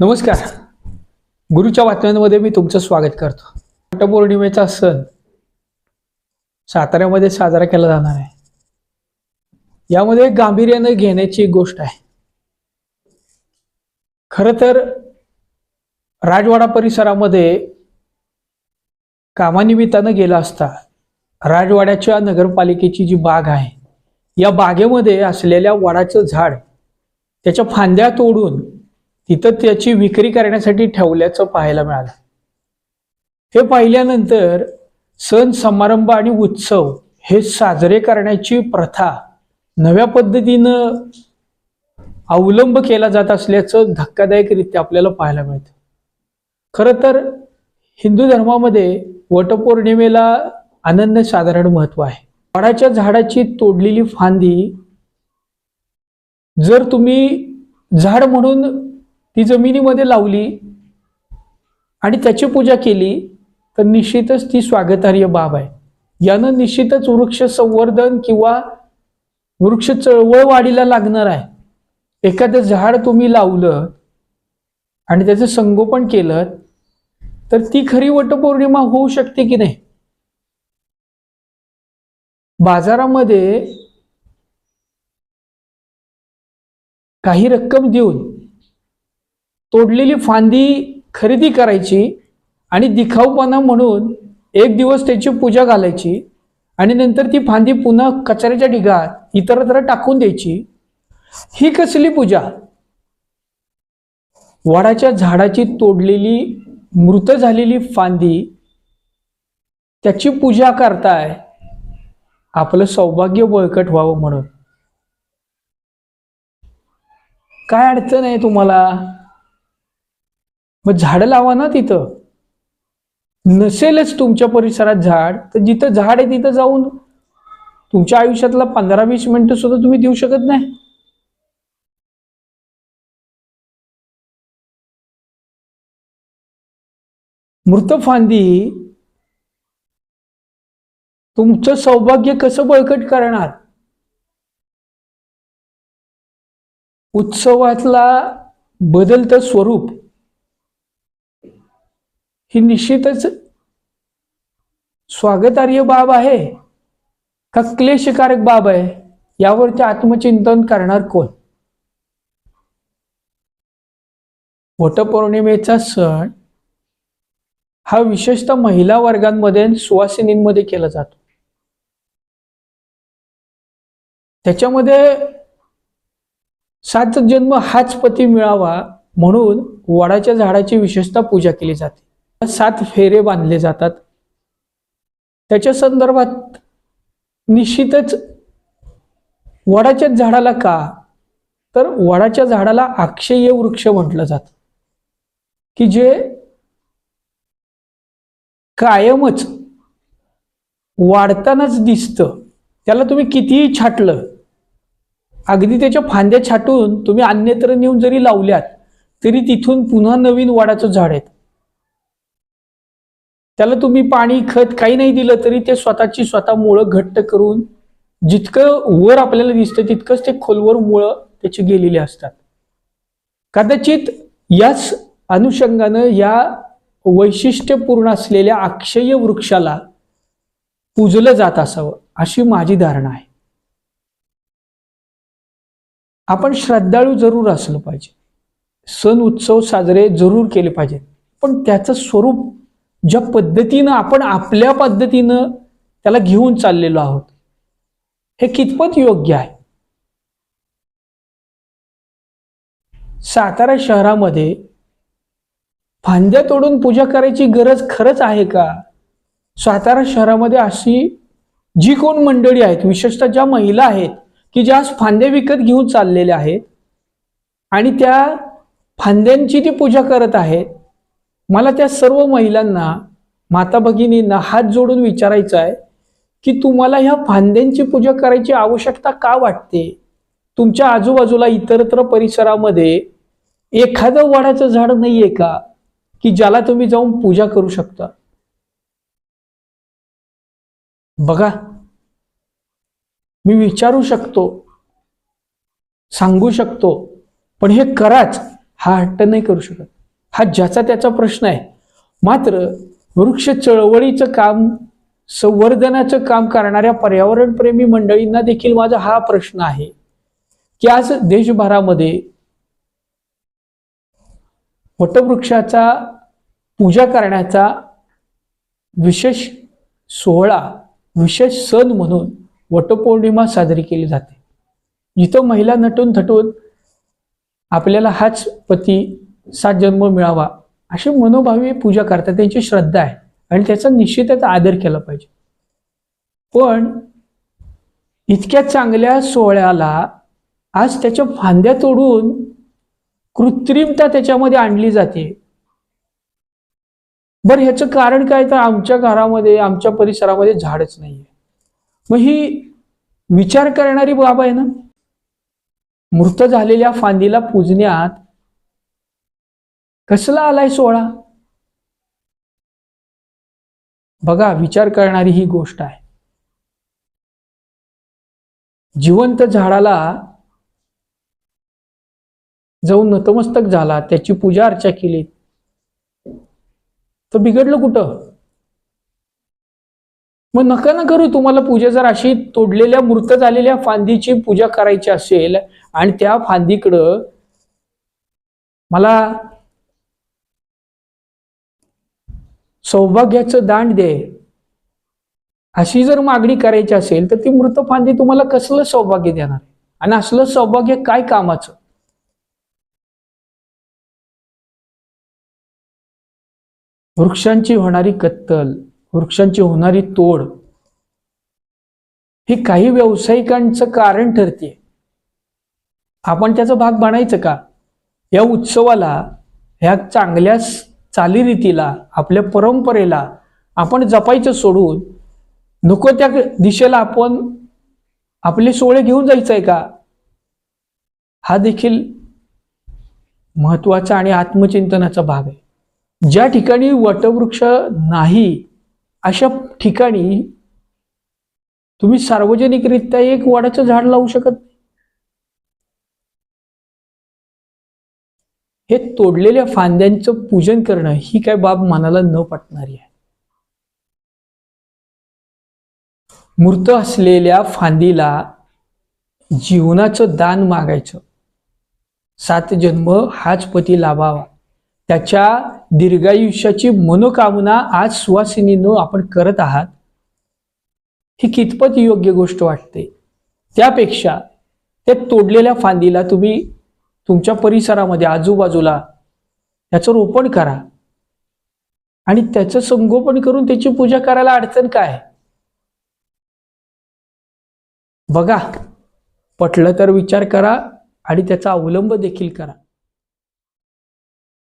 नमस्कार. गुरुच्या बातम्यांमध्ये मी तुमचं स्वागत करतो. वटपौर्णिमेचा सण साताऱ्यामध्ये साजरा केला जाणार आहे. यामध्ये गांभीर्यानं घेण्याची एक गोष्ट आहे. खरं तर राजवाडा परिसरामध्ये कामानिमित्तानं गेला असता राजवाड्याच्या नगरपालिकेची जी बाग आहे या बागेमध्ये असलेल्या वडाचं झाड त्याच्या फांद्या तोडून तिथं त्याची विक्री करण्यासाठी ठेवल्याचं पाहायला मिळालं. हे पाहिल्यानंतर सण समारंभ आणि उत्सव हे साजरे करण्याची प्रथा नव्या पद्धतीनं अवलंब केला जात असल्याचं धक्कादायकरित्या आपल्याला पाहायला मिळतं. खरं तर हिंदू धर्मामध्ये वटपौर्णिमेला अनन्य साधारण महत्त्व आहे. वडाच्या झाडाची तोडलेली फांदी जर तुम्ही झाड म्हणून ती जमिनीमध्ये लावली आणि त्याची पूजा केली तर निश्चितच ती स्वागतार्ह बाब आहे. यानं निश्चितच वृक्ष संवर्धन किंवा वृक्ष चळवळ वाढीला लागणार आहे. एखादं झाड तुम्ही लावलं आणि त्याचं संगोपन केलं तर ती खरी वटपौर्णिमा होऊ शकते की नाही? बाजारामध्ये काही रक्कम देऊन तोडलेली फांदी खरेदी करायची आणि दिखाऊपणा म्हणून एक दिवस त्याची पूजा घालायची आणि नंतर ती फांदी पुन्हा कचऱ्याच्या ढिगात इतरत्र टाकून द्यायची. ही कसली पूजा? वडाच्या झाडाची तोडलेली मृत झालेली फांदी त्याची पूजा करताय. आपलं सौभाग्य बळकट व्हावं म्हणून. काय अडचण आहे तुम्हाला? मग झाडं लावा ना तिथं. नसेलच तुमच्या परिसरात झाड तर जिथं झाड आहे तिथं जाऊन तुमच्या आयुष्यातला पंधरा वीस मिनिटं सुद्धा तुम्ही देऊ शकत नाही. मृत फांदी तुमचं सौभाग्य कसं बळकट करणार? उत्सवातला बदलतं स्वरूप. ही निश्चितच स्वागतार्ह बाब आहे का क्लेशकारक बाब आहे? यावरचे आत्मचिंतन करणार कोण? वटपौर्णिमेचा सण हा विशेषतः महिला वर्गांमध्ये सुवासिनींमध्ये केला जातो. त्याच्यामध्ये सात जन्म हाच पती मिळावा म्हणून वडाच्या झाडाची विशेषतः पूजा केली जाते. सात फेरे बांधले जातात. त्याच्या संदर्भात निश्चितच वडाच्या झाडाला का? तर वडाच्या झाडाला अक्षय वृक्ष म्हटलं जात. की जे कायमच वाढतानाच दिसतं. त्याला तुम्ही कितीही छाटलं अगदी त्याच्या फांद्या छाटून तुम्ही अन्यत्र नेऊन जरी लावल्यात तरी तिथून पुन्हा नवीन वाडाचं झाड आहेत त्याला तुम्ही पाणी खत काही नाही दिलं तरी ते स्वतःची स्वतः मुळं घट्ट करून जितकं वर आपल्याला दिसतं तितकंच ते खोलवर मुळं त्याची गेलेली असतात. कदाचित याच अनुषंगानं या वैशिष्ट्यपूर्ण असलेल्या अक्षय वृक्षाला पूजलं जात असावं अशी माझी धारणा आहे. आपण श्रद्धाळू जरूर असलं पाहिजे. सण उत्सव साजरे जरूर केले पाहिजेत. पण त्याचं स्वरूप ज्या पद्धतीनं आपण आपल्या पद्धतीनं त्याला घेऊन चाललेलो आहोत हे कितपत योग्य आहे? सातारा शहरामध्ये फांद्या तोडून पूजा करायची गरज खरंच आहे का? सातारा शहरामध्ये अशी जी कोण मंडळी आहेत विशेषतः ज्या महिला आहेत की ज्या आज फांद्या विकत घेऊन चाललेल्या आहेत आणि त्या फांद्यांची ती पूजा करत आहेत मला त्या सर्व महिलांना माता भगिनींना हात जोडून विचारायचं आहे की तुम्हाला ह्या फांद्यांची पूजा करायची आवश्यकता का वाटते? तुमच्या आजूबाजूला इतरत्र परिसरामध्ये एखादं वडाचं झाड नाहीये का की ज्याला तुम्ही जाऊन पूजा करू शकता? बघा. मी विचारू शकतो सांगू शकतो पण हे कराच हा हट्ट नाही करू शकत. हा ज्याचा त्याचा प्रश्न आहे. मात्र वृक्ष चळवळीचं काम संवर्धनाचं काम करणाऱ्या पर्यावरणप्रेमी मंडळींना देखील माझा हा प्रश्न आहे की आज देशभरामध्ये वटवृक्षाचा पूजा करण्याचा विशेष सोहळा विशेष सण म्हणून वटपौर्णिमा साजरी केली जाते. जिथं महिला नटून थटून आपल्याला हाच पती सात जन्म मिळावा अशी मनोभावी पूजा करतात. त्यांची श्रद्धा आहे आणि त्याचा निश्चितच आदर केला पाहिजे. पण इतक्या चांगल्या सोहळ्याला आज त्याच्या फांद्या तोडून कृत्रिमता त्याच्यामध्ये आणली जाते. बरं ह्याचं कारण काय? तर आमच्या घरामध्ये आमच्या परिसरामध्ये झाडच नाहीये. मग ही विचार करणारी बाब आहे ना? मृत झालेल्या फांदीला पूजण्यात कसला आलाय सोहळा? बघा विचार करणारी ही गोष्ट आहे. जिवंत झाडाला जाऊन नतमस्तक झाला त्याची पूजा अर्चा केली. तर बिघडलं कुठं? मग नका ना करू तुम्हाला पूजा जर अशी तोडलेल्या मृत झालेल्या फांदीची पूजा करायची असेल आणि त्या फांदीकडं मला सौभाग्याचं दांड दे. अशी जर मागणी करायची असेल तर ती मृत फांदी तुम्हाला कसलं सौभाग्य देणार? आणि असलं सौभाग्य काय कामाचं? वृक्षांची होणारी कत्तल वृक्षांची होणारी तोड ही काही व्यावसायिकांचं कारण ठरते आपण त्याचा भाग बनायचं का? या उत्सवाला ह्या चांगल्या चालीरीतीला आपल्या परंपरेला आपण जपायचं सोडून नको त्या दिशेला आपण आपले सोळे घेऊन जायचंय का हा देखील महत्त्वाचा आणि आत्मचिंतनाचा भाग आहे ज्या ठिकाणी वटवृक्ष नाही अशा ठिकाणी तुम्ही सार्वजनिकरित्या एक वडाचं झाड लावू शकत नाही. हे तोडलेल्या फांद्यांचं पूजन करणं ही काय बाब मनाला न पटणारी आहे. मृत असलेल्या फांदीला जीवनाचं दान मागायचं. सात जन्म हाच पती लाभावा. त्याच्या दीर्घायुष्याची मनोकामना आज सुवासिनीनं आपण करत आहात ही कितपत योग्य गोष्ट वाटते? त्यापेक्षा त्या तोडलेल्या फांदीला तुम्ही तुमच्या परिसरामध्ये आजूबाजूला त्याचं रोपण करा. आणि त्याचं संगोपन करून त्याची पूजा करायला अडचण काय? बघा. पटलं तर विचार करा आणि त्याचा अवलंब देखील करा.